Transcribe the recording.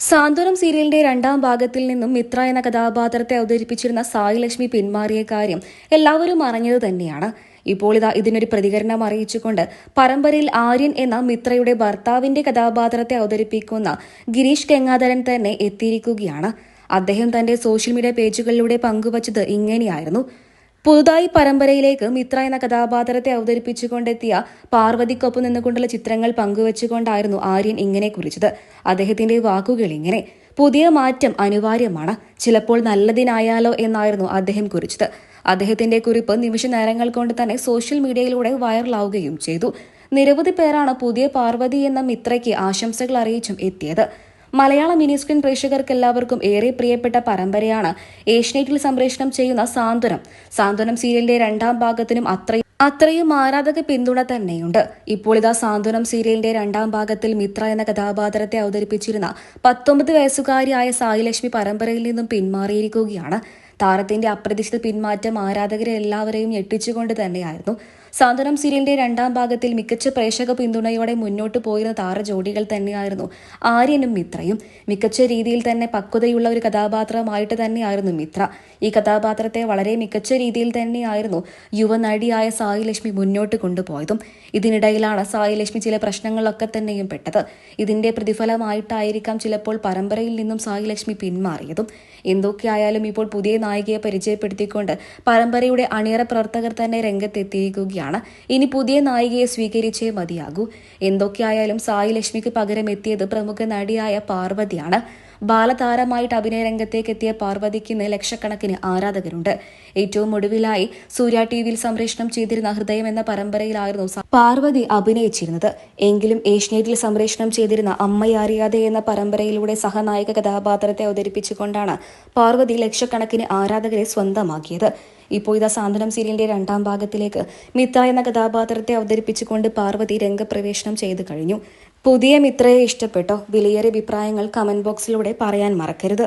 സാന്ത്വനം സീരിയലിന്റെ രണ്ടാം ഭാഗത്തിൽ നിന്നും മിത്ര എന്ന കഥാപാത്രത്തെ അവതരിപ്പിച്ചിരുന്ന സായി ലക്ഷ്മി പിന്മാറിയ കാര്യം എല്ലാവരും അറിഞ്ഞത് തന്നെയാണ്. ഇപ്പോൾ ഇതാ ഇതിനൊരു പ്രതികരണം അറിയിച്ചുകൊണ്ട് പരമ്പരയിൽ ആര്യൻ എന്ന മിത്രയുടെ ഭർത്താവിന്റെ കഥാപാത്രത്തെ അവതരിപ്പിക്കുന്ന ഗിരീഷ് ഗംഗാധരൻ തന്നെ എത്തിയിരിക്കുകയാണ്. അദ്ദേഹം തന്റെ സോഷ്യൽ മീഡിയ പേജുകളിലൂടെ പങ്കുവച്ചത് ഇങ്ങനെയായിരുന്നു. പുതുതായി പരമ്പരയിലേക്ക് മിത്ര എന്ന കഥാപാത്രത്തെ അവതരിപ്പിച്ചുകൊണ്ടെത്തിയ പാർവതിക്കൊപ്പം നിന്നുകൊണ്ടുള്ള ചിത്രങ്ങൾ പങ്കുവച്ചുകൊണ്ടായിരുന്നു ആര്യൻ ഇങ്ങനെ കുറിച്ചത്. അദ്ദേഹത്തിന്റെ വാക്കുകൾ ഇങ്ങനെ പുതിയ മാറ്റം അനിവാര്യമാണ് ചിലപ്പോൾ നല്ലതിനായാലോ എന്നായിരുന്നു അദ്ദേഹം കുറിച്ചത്. അദ്ദേഹത്തിന്റെ കുറിപ്പ് നിമിഷ നേരങ്ങൾ കൊണ്ട് തന്നെ സോഷ്യൽ മീഡിയയിലൂടെ വൈറലാവുകയും ചെയ്തു. നിരവധി പേരാണ് പുതിയ പാർവതി എന്ന മിത്രയ്ക്ക് ആശംസകൾ അറിയിച്ചും എത്തിയത്. മലയാള മിനി സ്ക്രീൻ പ്രേക്ഷകർക്ക് എല്ലാവർക്കും ഏറെ പ്രിയപ്പെട്ട പരമ്പരയാണ് ഏഷ്യനെറ്റിൽ സംപ്രേഷണം ചെയ്യുന്ന സാന്ത്വനം. സാന്ത്വനം സീരിയലിന്റെ രണ്ടാം ഭാഗത്തിനും അത്രയും അത്രയും ആരാധക പിന്തുണ തന്നെയുണ്ട്. ഇപ്പോൾ ഇതാ സാന്ത്വനം സീരിയലിന്റെ രണ്ടാം ഭാഗത്തിൽ മിത്ര എന്ന കഥാപാത്രത്തെ അവതരിപ്പിച്ചിരുന്ന പത്തൊമ്പത് വയസ്സുകാരിയായ സായിലക്ഷ്മി പരമ്പരയിൽ നിന്നും പിന്മാറിയിരിക്കുകയാണ്. താരത്തിന്റെ അപ്രതീക്ഷിത പിന്മാറ്റം ആരാധകരെ എല്ലാവരെയും ഞെട്ടിച്ചുകൊണ്ട് തന്നെയായിരുന്നു. സാന്ത്വനം സീരിയലിന്റെ രണ്ടാം ഭാഗത്തിൽ മികച്ച പ്രേക്ഷക പിന്തുണയോടെ മുന്നോട്ട് പോയിരുന്ന താര ജോഡികൾ തന്നെയായിരുന്നു ആര്യനും മിത്രയും. മികച്ച രീതിയിൽ തന്നെ പക്വതയുള്ള ഒരു കഥാപാത്രമായിട്ട് തന്നെയായിരുന്നു മിത്ര. ഈ കഥാപാത്രത്തെ വളരെ മികച്ച രീതിയിൽ തന്നെയായിരുന്നു യുവനടിയായ സായി ലക്ഷ്മി മുന്നോട്ട് കൊണ്ടുപോയതും. ഇതിനിടയിലാണ് സായി ലക്ഷ്മി ചില പ്രശ്നങ്ങളൊക്കെ തന്നെയും പെട്ടത്. ഇതിന്റെ പ്രതിഫലമായിട്ടായിരിക്കാം ചിലപ്പോൾ പരമ്പരയിൽ നിന്നും സായി ലക്ഷ്മി പിന്മാറിയതും. എന്തൊക്കെയായാലും ഇപ്പോൾ പുതിയ നായികയെ പരിചയപ്പെടുത്തിക്കൊണ്ട് പരമ്പരയുടെ അണിയറ പ്രവർത്തകർ തന്നെ രംഗത്തെത്തിയിരിക്കുകയാണ്. ഇനി പുതിയ നായികയെ സ്വീകരിച്ചേ മതിയാകൂ. എന്തൊക്കെയായാലും സായി ലക്ഷ്മിക്ക് പകരം എത്തിയത് പ്രമുഖ നടിയായ പാർവതിയാണ്. ബാലതാരമായിട്ട് അഭിനയ രംഗത്തേക്ക് എത്തിയ പാർവതിക്ക് ഇന്ന് ലക്ഷക്കണക്കിന് ആരാധകരുണ്ട്. ഏറ്റവും ഒടുവിലായി സൂര്യ ടി വിയിൽ സംപ്രേഷണം ചെയ്തിരുന്ന ഹൃദയം എന്ന പരമ്പരയിലായിരുന്നു പാർവതി അഭിനയിച്ചിരുന്നത്. എങ്കിലും ഏഷ്യനെറ്റിൽ സംപ്രേഷണം ചെയ്തിരുന്ന അമ്മയറിയാതെ എന്ന പരമ്പരയിലൂടെ സഹനായക കഥാപാത്രത്തെ അവതരിപ്പിച്ചുകൊണ്ടാണ് പാർവതി ലക്ഷക്കണക്കിന് ആരാധകരെ സ്വന്തമാക്കിയത്. ഇപ്പോൾ ഇതാ സാന്ത്വനം സീരിയലിന്റെ രണ്ടാം ഭാഗത്തിലേക്ക് മിത്ത എന്ന കഥാപാത്രത്തെ അവതരിപ്പിച്ചുകൊണ്ട് പാർവതി രംഗപ്രവേശനം ചെയ്തു കഴിഞ്ഞു. പുതിയ മിത്രയെ ഇഷ്ടപ്പെട്ടോ? വിലയേറിയ അഭിപ്രായങ്ങൾ കമന്റ് ബോക്സിലൂടെ പറയാൻ മറക്കരുത്.